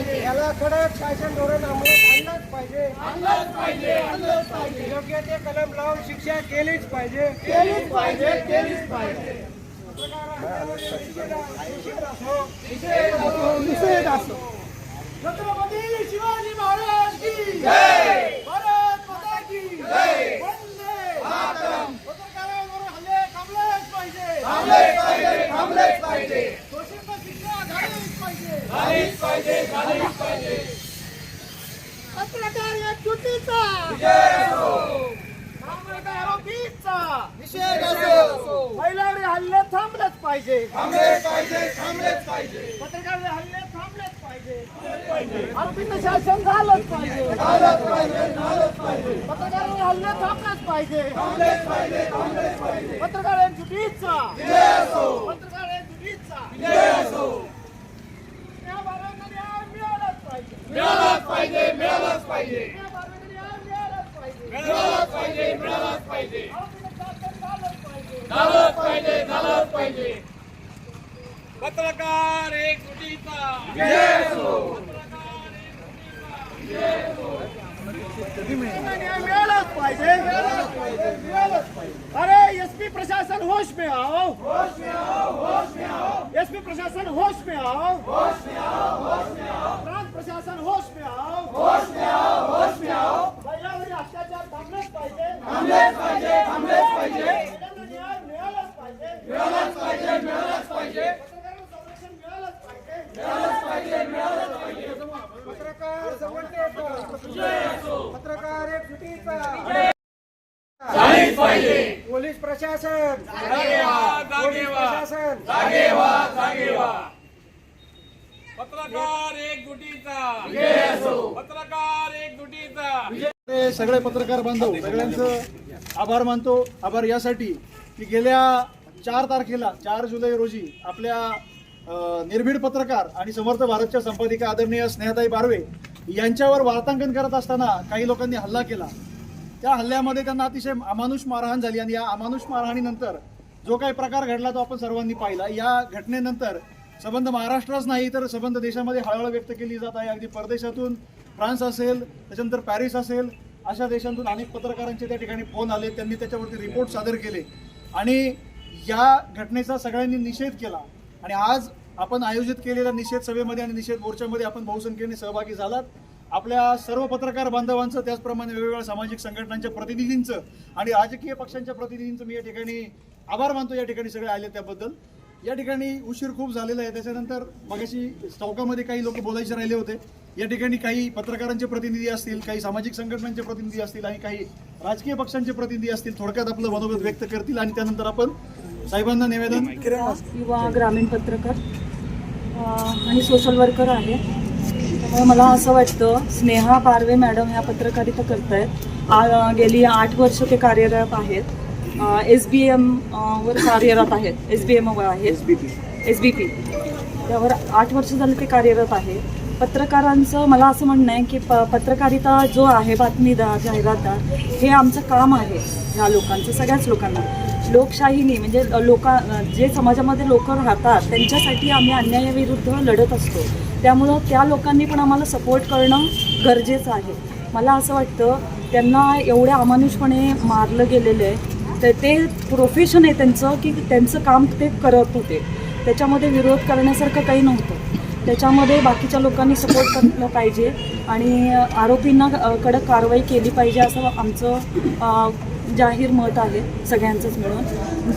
पाहिजे. याला कडक शासन धोरण अंमलात आणलंच पाहिजे. आणलंच पाहिजे. आणलंच पाहिजे. योग्य ते कलम लावून शिक्षा केलीच पाहिजे. केलीच पाहिजे केलीच पाहिजे. निषेध छत्रपती शिवाजी महाराज की जय भारत माता की जय वंदे मातरम पत्रकारांवर हल्ले थांबलेच पाहिजे थांबलेच पाहिजे थांबलेच पाहिजे दोषींना शिक्षा झालीच पाहिजे झालीच पाहिजे झालीच पाहिजे पत्रकार या चुकीचा कामगार आरोपीचा निषेध असो महिलांवर हल्ले थांबलेच पाहिजे. थांबलेच पाहिजे थांबलेच पाहिजे पत्रकार हल्ले थांबलेच पाहिजे. आरोपीचं शासन झालंच पाहिजे. पत्रकार पाहिजे झालंच हल्ले थांबलेच पाहिजे. पत्रकारांची चुकीचा पत्रकारांची चुकीचा मिळालाच पाहिजे. मिळालाच पाहिजे मिळालाच पाहिजे या बाळांना न्याय मिळालाच पाहिजे मिळालाच पाहिजे मिळालाच पाहिजे आरोपीचं शासन झालंच पाहिजे झालंच पाहिजे झालंच पाहिजे पत्रकार एक सुटीचा त्यांना न्याय मिळालाच पाहिजे मिळालाच पाहिजे मिळालाच पाहिजे अरे एसपी प्रशासन होश में आओ होश में आओ होश में आओ एसपी प्रशासन होश में आओ होश में आओ होश में आओ प्रांत प्रशासन होश में आओ होश में आओ होश में आओ महिलांवरील अत्याचार थांबलेच पाहिजे थांबलेच पाहिजे थांबलेच पाहिजे महिलांना न्याय मिळालाच पाहिजे मिळालाच पाहिजे मिळालाच पाहिजे पत्रकारांना संरक्षण मिळालंच पाहिजे मिळालंच पाहिजे मिळालंच पाहिजे पत्रकार समन्वय पत्रकार एक फुटीचा झालीच पाहिजे पोलीस प्रशासन जागेवा पत्रकार पत्रकार एक दुटीचा ते सगळे पत्रकार बांधव सगळ्यांचं आभार मानतो. आभार यासाठी की गेल्या चार तारखेला चार जुलै रोजी आपल्या अ, निर्भीड पत्रकार आणि समर्थ भारतच्या संपादिका आदरणीय स्नेहताई बारवे यांच्यावर वार्तांकन करत असताना काही लोकांनी हल्ला केला. त्या हल्ल्यामध्ये त्यांना अतिशय अमानुष मारहाण झाली आणि या अमानुष मारहाणीनंतर जो काही प्रकार घडला तो आपण सर्वांनी पाहिला. या घटनेनंतर संबंध महाराष्ट्रच नाही तर संबंध देशामध्ये हळहळ व्यक्त केली जात आहे. अगदी परदेशातून फ्रान्स असेल त्याच्यानंतर पॅरिस असेल अशा देशांतून अनेक पत्रकारांचे त्या ठिकाणी फोन आले त्यांनी त्याच्यावरती रिपोर्ट सादर केले. आणि या घटनेचा सगळ्यांनी निषेध केला. आणि आज आपण आयोजित केलेल्या निषेध सभेमध्ये आणि निषेध मोर्चामध्ये आपण बहुसंख्येने सहभागी झालात. आपल्या सर्व पत्रकार बांधवांचं त्याचप्रमाणे वेगवेगळ्या सामाजिक संघटनांच्या प्रतिनिधींचं आणि राजकीय पक्षांच्या प्रतिनिधींचं मी या ठिकाणी आभार मानतो या ठिकाणी सगळे आले त्याबद्दल. या ठिकाणी उशीर खूप झालेला आहे. त्याच्यानंतर मगाशी चौकामध्ये काही लोक बोलायचे राहिले होते. या ठिकाणी काही पत्रकारांचे प्रतिनिधी असतील काही सामाजिक संघटनांचे प्रतिनिधी असतील आणि काही राजकीय पक्षांचे प्रतिनिधी असतील थोडक्यात आपलं मनोगत व्यक्त करतील आणि त्यानंतर आपण साहेबांना निवेदन किंवा ग्रामीण पत्रकार आणि सोशल वर्कर आहे. त्यामुळे मला असं वाटतं स्नेहा पारवे मॅडम ह्या पत्रकारिता करत आहेत गेली आठ वर्ष ते कार्यरत आहेत. एस बी एम वर कार्यरत आहेत. एस बी एमवर आहेत. एस बी पी त्यावर आठ वर्ष झाले ते कार्यरत आहे. पत्रकारांचं मला असं म्हणणं आहे की प पत्रकारिता जो आहे बातमीदार जाहिरातदार हे आमचं काम आहे ह्या लोकांचं सगळ्याच लोकांना. लोकशाहीने म्हणजे लोका जे समाजामध्ये लोक राहतात त्यांच्यासाठी आम्ही अन्यायाविरुद्ध लढत असतो. त्यामुळं त्या लोकांनी पण आम्हाला सपोर्ट करणं गरजेचं आहे. मला असं वाटतं त्यांना एवढ्या अमानुषपणे मारलं गेलेलं आहे. तर ते प्रोफेशन आहे त्यांचं की त्यांचं काम ते करत होते. त्याच्यामध्ये विरोध करण्यासारखं काही नव्हतं. त्याच्यामध्ये बाकीच्या लोकांनी सपोर्ट केलं पाहिजे आणि आरोपींना कडक कारवाई केली पाहिजे असं आमचं जाहीर मत आहे सगळ्यांचंच मिळून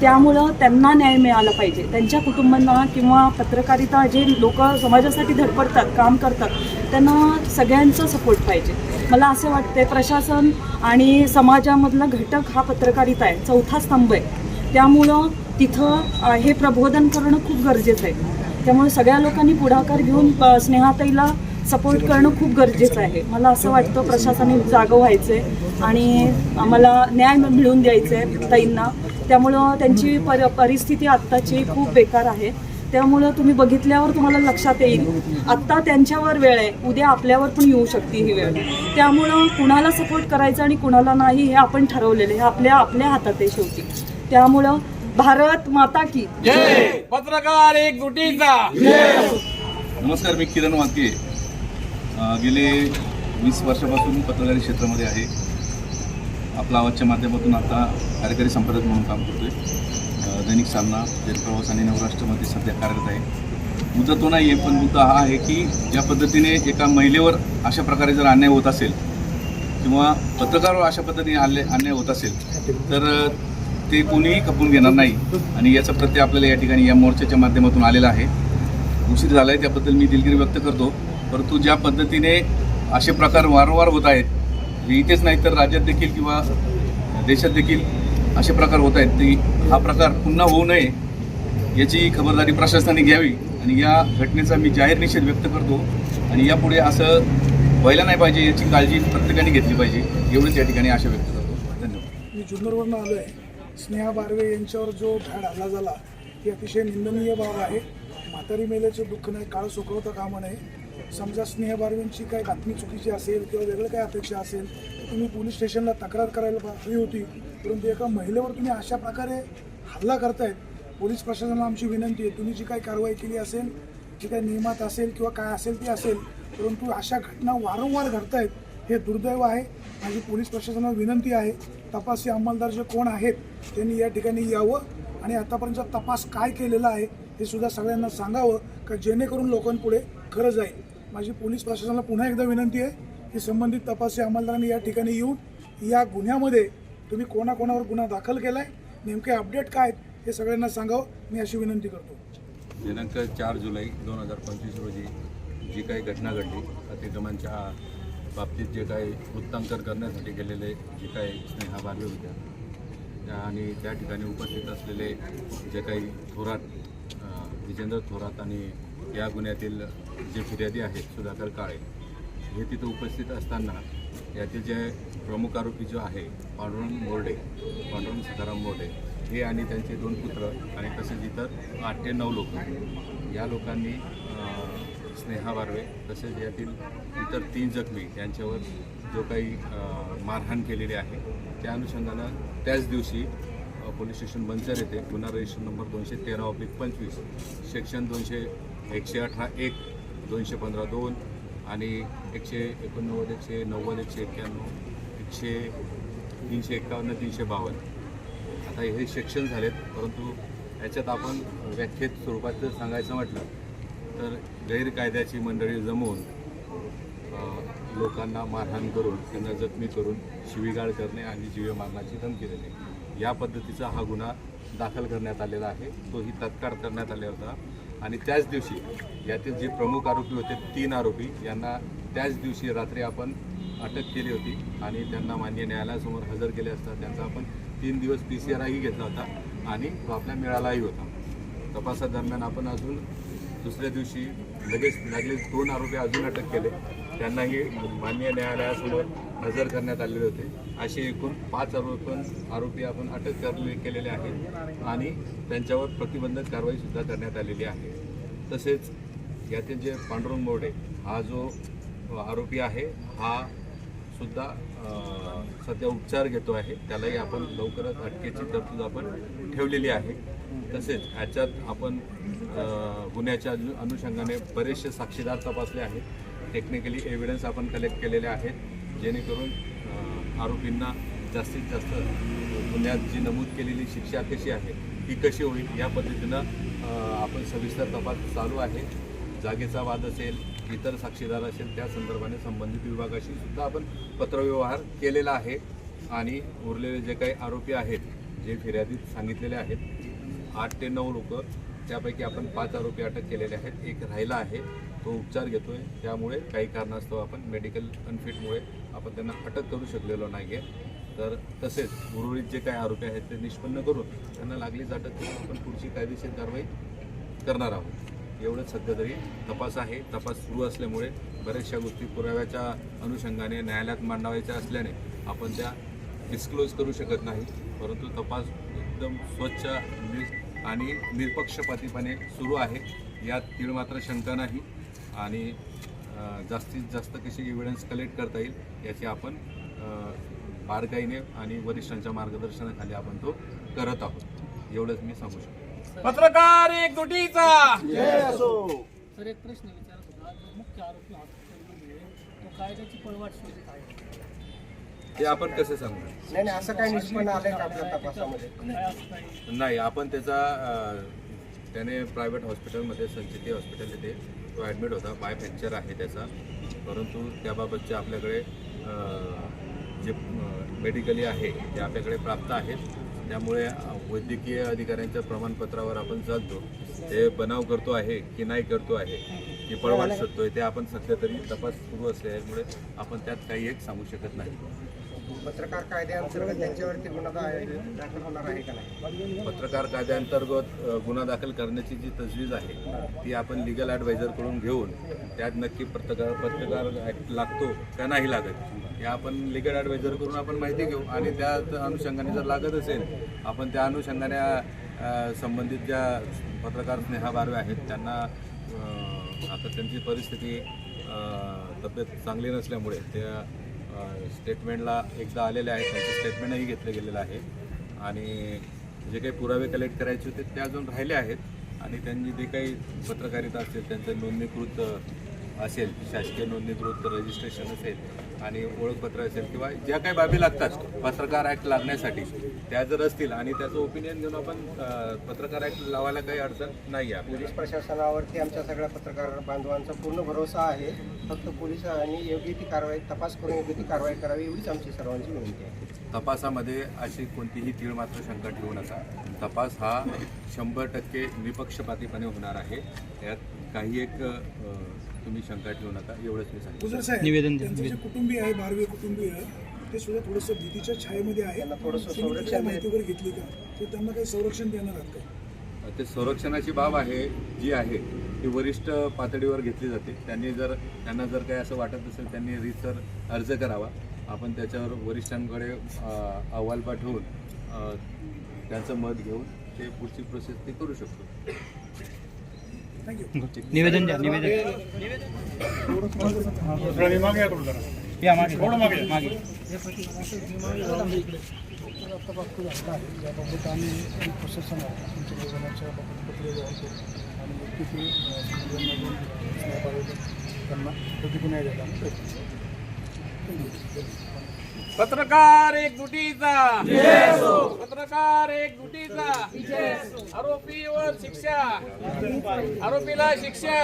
त्यामुळं त्यांना न्याय मिळाला पाहिजे. त्यांच्या कुटुंबांना किंवा पत्रकारिता जे लोक समाजासाठी धडपडतात काम करतात त्यांना सगळ्यांचा सपोर्ट पाहिजे. मला असं वाटते प्रशासन आणि समाजामधला घटक हा पत्रकारिता आहे. चौथा स्तंभ आहे. त्यामुळं तिथं हे प्रबोधन करणं खूप गरजेचं आहे. त्यामुळे सगळ्या लोकांनी पुढाकार घेऊन स्नेहाताईला सपोर्ट करणं खूप गरजेचं आहे. मला असं वाटतं प्रशासनाने जागं व्हायचं आहे आणि आम्हाला न्याय मिळवून द्यायचं आहे ताईंना. त्यामुळं त्यांची पर परिस्थिती आत्ताची खूप बेकार आहे. त्यामुळं तुम्ही बघितल्यावर तुम्हाला लक्षात येईल आत्ता त्यांच्यावर वेळ आहे. उद्या आपल्यावर पण येऊ शकते ही वेळ. त्यामुळं कुणाला सपोर्ट करायचं आणि कुणाला नाही हे आपण ठरवलेलं आहे. हे आपल्या आपल्या हातात आहे शेवटी. त्यामुळं भारत माता की जय! पत्रकार एक नमस्कार मी किरण वाके गेले वीस वर्षापासून पत्रकारी क्षेत्रामध्ये आहे. आपला आवाजच्या माध्यमातून आता कार्यकारी संपादक म्हणून काम करतोय. आहे दैनिक सामना जनप्रवास आणि नवराष्ट्रमध्ये सध्या कार्यरत आहे. मुद्दा तो नाही आहे पण मुद्दा हा आहे की ज्या पद्धतीने एका महिलेवर अशा प्रकारे जर अन्याय होत असेल किंवा पत्रकारावर अशा पद्धतीने अन्याय अन्याय होत असेल तर ते कोणीही खपून घेणार नाही. आणि याचा प्रत्यय आपल्याला या ठिकाणी या मोर्चाच्या माध्यमातून आलेला आहे. उशीर झाला आहे त्याबद्दल मी दिलगिरी व्यक्त करतो. परंतु ज्या पद्धतीने असे प्रकार वारंवार होत आहेत म्हणजे इथेच नाही तर राज्यात देखील किंवा देशात देखील असे प्रकार होत आहेत की हा प्रकार पुन्हा होऊ नये याची खबरदारी प्रशासनाने घ्यावी आणि या घटनेचा मी जाहीर निषेध व्यक्त करतो. आणि यापुढे असं व्हायला नाही पाहिजे याची काळजी प्रत्येकाने घेतली पाहिजे. एवढंच या ठिकाणी आशा व्यक्त करतो. धन्यवाद. मी जुन्नरवरून आलो आहे स्नेहा बारवे यांच्यावर जो भॅड हल्ला झाला ती अतिशय निंदनीय बाब आहे. म्हातारी मेल्याचे दुःख नाही काळ सुकवता कामं नाही समजा स्नेह बारवेंची काही बातमी चुकीची असेल किंवा वेगळं काही अपेक्षा असेल तर तुम्ही पोलीस स्टेशनला तक्रार करायला हवी होती. परंतु एका महिलेवर तुम्ही अशा प्रकारे हल्ला करतायत पोलीस प्रशासनाला आमची विनंती आहे तुम्ही जी काही कारवाई केली असेल जी काही नियमात असेल किंवा काय असेल ती असेल परंतु अशा घटना वारंवार घडतायत हे दुर्दैव आहे. माझी पोलीस प्रशासनाला विनंती आहे तपासी अंमलदार जे कोण आहेत त्यांनी या ठिकाणी यावं आणि आतापर्यंतचा तपास काय केलेला आहे हे सुद्धा सगळ्यांना सांगावं का जेणेकरून लोकांपुढे खरं जाईल माझी पोलीस प्रशासनाला पुन्हा एकदा विनंती आहे की संबंधित तपासी अंमलदारांनी या ठिकाणी येऊन या गुन्ह्यामध्ये तुम्ही कोणाकोणावर गुन्हा दाखल केला आहे नेमके अपडेट काय आहेत हे सगळ्यांना सांगावं. मी अशी विनंती करतो. दिनांक चार जुलै दोन हजार पंचवीस रोजी जी काही घटना घडली अतिक्रमणच्या बाबतीत जे काही वृत्तांकन करण्यासाठी गेलेले जे काही स्नेहा बारवे होत्या त्या आणि त्या ठिकाणी उपस्थित असलेले जे काही थोरात विजेंद्र थोरात आणि या गुन्ह्यातील जे फिर्यादी आहेत सुधाकर काळे हे तिथं उपस्थित असताना यातील जे प्रमुख आरोपी जो आहे पांडुरंग मोर्डे पांडुरंग सीताराम मोर्डे हे आणि त्यांचे दोन पुत्र आणि तसेच इतर आठ ते नऊ लोक या लोकांनी स्नेहा बारवे तसेच यातील इतर तीन जखमी यांच्यावर जो काही मारहाण केलेली आहे त्या अनुषंगानं त्याच दिवशी पोलीस स्टेशन बंचर येथे गुन्हा रजिस्टर नंबर दोनशे तेरा ऑब्लिक पंचवीस सेक्शन दोनशे एकशे अठरा एक दोनशे पंधरा दोन आणि एकशे एकोणनव्वद एकशे नव्वद एकशे एक्क्याण्णव एकशे तीनशे एक्कावन्न तीनशे बावन्न. आता हे सेक्शन झालेत परंतु याच्यात आपण व्याख्येत स्वरूपात जर सांगायचं म्हटलं तर गैरकायद्याची मंडळी जमवून लोकांना मारहाण करून त्यांना जखमी करून शिवीगाळ करणे आणि जीवे मारण्याची धमकी देणे. या पद्धतीचा हा गुन्हा दाखल करण्यात आलेला आहे. तोही तत्काळ करण्यात आलेला होता. आणि त्याच दिवशी यातील जे प्रमुख आरोपी होते तीन आरोपी यांना त्याच दिवशी रात्री आपण अटक केली होती आणि त्यांना मान्य न्यायालयासमोर हजर केले असता त्यांचा आपण तीन दिवस पी सी आरही घेतला होता आणि तो आपल्या मिळालाही होता. तपासादरम्यान आपण अजून दुसऱ्या दिवशी लगेच लागले दोन आरोपी अजून अटक केले. त्यांनाही मान्य न्यायालयासमोर हजर करण्यात आलेले होते. असे एकूण पाच आरोपी आरोपी आपण अटक करले केलेले आहेत आणि त्यांच्यावर प्रतिबंधक कारवाईसुद्धा करण्यात आलेली आहे. तसेच यातील जे पांडुरंग मोडे हा जो आरोपी आहे हा सुद्धा सध्या उपचार घेतो आहे. त्यालाही आपण लवकरच अटकेची तरतूद आपण ठेवलेली आहे. तसेच ह्याच्यात आपण गुन्ह्याच्या अनुषंगाने बरेचसे साक्षीदार तपासले आहेत. टेक्निकली एव्हिडन्स आपण कलेक्ट केलेले आहेत. जेणेकरून आरोपींना जास्तीत जास्त गुन्ह्यात जी नमूद केलेली शिक्षा कशी आहे ती कशी होईल या पद्धतीनं आपण सविस्तर तपास चालू आहे. जागेचा वाद असेल इतर साक्षीदार असेल त्या संदर्भाने संबंधित विभागाशी सुद्धा आपण पत्रव्यवहार केलेला आहे. आणि उरलेले जे काही आरोपी आहेत जे फिर्यादीत सांगितलेले आहेत आठ ते नऊ लोक त्यापैकी आपण पाच आरोपी अटक केलेले आहेत. एक राहिला आहे. तो उपचार घेतोय. त्यामुळे काही कारणास्तव आपण मेडिकल अनफिटमुळे आपण त्यांना अटक करू शकलेलो नाही आहे तर तसेच उर्वरित जे काही आरोपी आहेत ते निष्पन्न करून त्यांना लागलीच अटक करून आपण पुढची कायदेशीर कारवाई करणार आहोत. एवढंच सध्या तरी तपास आहे. तपास सुरू असल्यामुळे बऱ्याचशा गोष्टी पुराव्याच्या अनुषंगाने न्यायालयात मांडावायच्या असल्याने आपण त्या डिस्क्लोज करू शकत नाही. परंतु तपास एकदम स्वच्छ नि आणि निरपक्षपातीपणे सुरू आहे. यात तीळ मात्र शंका नाही. आणि जास्तीत जास्त कशी एव्हिडन्स कलेक्ट करता येईल याची आपण बारकाईने आणि वरिष्ठांच्या मार्गदर्शनाखाली आपण तो करत आहोत. एवढंच मी सांगू शकतो. पत्रकार एक दुटीचा जय असो! सर एक प्रश्न विचारत होता. मुख्य आरोपी हॉस्पिटलमध्ये ते आपण कसं सांगू? नाही नाही असं काही निष्पन्न आलंय का आपल्या तपासामध्ये? नाही आपण त्याचा त्याने प्रायव्हेट हॉस्पिटलमध्ये संचिती हॉस्पिटल इथे तो ॲडमिट होता पाय फ्रॅक्चर आहे त्याचा. परंतु त्याबाबतचे आपल्याकडे जे मेडिकली आहे ते आपल्याकडे प्राप्त आहेत. त्यामुळे वैद्यकीय अधिकाऱ्यांच्या प्रमाणपत्रावर आपण चालतो. ते बनाव करतो आहे की नाही करतो आहे की पळवाट शोधतोय ते आपण सध्या तरी तपास सुरू असल्यामुळे आपण त्यात काही एक सांगू शकत नाही. पत्रकार कायद्याअंतर्गत त्यांच्यावरती गुन्हा दाखल होणार आहे का नाही? पत्रकार कायद्याअंतर्गत गुन्हा दाखल करण्याची जी तजवीज आहे ती आपण लिगल ॲडवायझरकडून घेऊन त्यात नक्की पत्रकार पत्रकार ॲक्ट लागतो का नाही लागत हे आपण लिगल ॲडवायझर करून आपण माहिती घेऊ. आणि त्या अनुषंगाने जर लागत असेल आपण त्या अनुषंगाने संबंधित ज्या पत्रकार स्नेहा बारवे आहेत त्यांना आता त्यांची परिस्थिती तब्येत चांगली नसल्यामुळे त्या स्टेटमेंटला एकदा आलेले आहेत त्यांचं स्टेटमेंटही घेतलं गेलेलं आहे. आणि जे काही पुरावे कलेक्ट करायचे होते ते अजून राहिले आहेत. आणि त्यांनी जे काही पत्रकारिता असेल त्यांचं नोंदणीकृत असेल शासकीय नोंदणीकृत रजिस्ट्रेशन असेल आणि ओळखपत्र असेल किंवा ज्या काही बाबी लागतात पत्रकार ॲक्ट लागण्यासाठी त्या जर असतील आणि त्याचं ओपिनियन घेऊन आपण पत्रकार ॲक्ट लावायला काही अडचण नाही आहे. पोलीस प्रशासनावरती आमच्या सगळ्या पत्रकार बांधवांचा पूर्ण भरोसा आहे. फक्त पोलिसांनी योग्य ती कारवाई तपास करून योग्य ती कारवाई करावी एवढीच आमची सर्वांची विनंती आहे. तपासामध्ये अशी कोणतीही तीळ मात्र शंका ठेवू नका. तपास हा शंभर टक्के निपक्षपातीपणे होणार आहे. यात काही एक तुम्ही शंका ठेवू नका एवढंच मी साहेब त्यांचे जे कुटुंबीय आहे बारवे कुटुंबीय ते सुद्धा थोडंसं भीतीच्या छायेमध्ये आहे. त्यांना थोडंसं तुम्ही संरक्षण काय माहिती वगैरे घेतली का? ते त्यांना काही संरक्षण देणार आहात का? ते संरक्षणाची बाब आहे जी आहे ती वरिष्ठ पातळीवर घेतली जाते. त्यांनी जर त्यांना जर काही असं वाटत असेल त्यांनी रीतसर अर्ज करावा. आपण त्याच्यावर वरिष्ठांकडे अ, अहवाल पाठवून अ, त्यांचं मत घेऊन ते पुढची प्रोसेस ती करू शकतो. निवेदन द्या निवेदन. या मागे. मागे याबाबत आम्ही प्रशासन तुमच्या निवेदनाच्या बाबत पत्र आणि नक्की त्यांना प्रतिकूल न्याय द्यायला प्रयत्न थँक्यू पत्रकार एक दुटीचा. पत्रकार एक दुटीचा. आरोपीवर शिक्षा. आरोपीला शिक्षा.